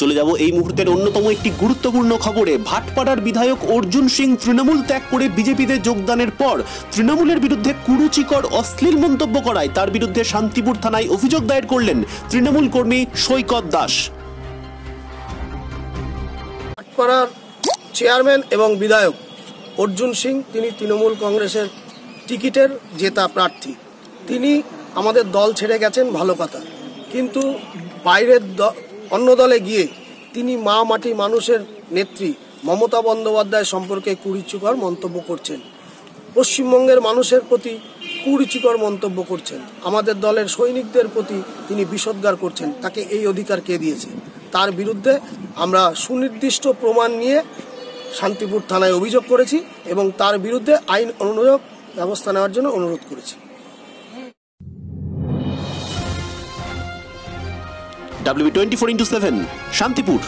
চলে যাব এই মুহূর্তের অন্যতম একটি গুরুত্বপূর্ণ খবরে। ভাটপাড়ার বিধায়ক অর্জুন সিং তৃণমূল ত্যাগ করে বিজেপিতে যোগদানের পর তৃণমূলের বিরুদ্ধে কুরুচিকর, অশ্লীল মন্তব্য করায় তার বিরুদ্ধে শান্তিপুর থানায় অভিযোগ দায়ের করলেন তৃণমূল কর্মী সৈকত দাস। ভাটপাড়ার চেয়ারম্যান এবং বিধায়ক অর্জুন সিং, তিনি তৃণমূল কংগ্রেসের টিকিটের জেতা প্রার্থী। তিনি আমাদের দল ছেড়ে গেছেন, ভালো কথা। কিন্তু বাইরের অন্য দলে গিয়ে তিনি মা মাটি মানুষের নেত্রী মমতা বন্দ্যোপাধ্যায় সম্পর্কে কুরুচিকর মন্তব্য করছেন। পশ্চিমবঙ্গের মানুষের প্রতি কুরুচিকর মন্তব্য করছেন। আমাদের দলের সৈনিকদের প্রতি তিনি বিষোদ্গার করছেন। তাকে এই অধিকার কে দিয়েছে? তার বিরুদ্ধে আমরা সুনির্দিষ্ট প্রমাণ নিয়ে শান্তিপুর থানায় অভিযোগ করেছি এবং তার বিরুদ্ধে আইন অনুযায়ী ব্যবস্থা নেওয়ার জন্য অনুরোধ করেছি। W twenty four into seven Shantipur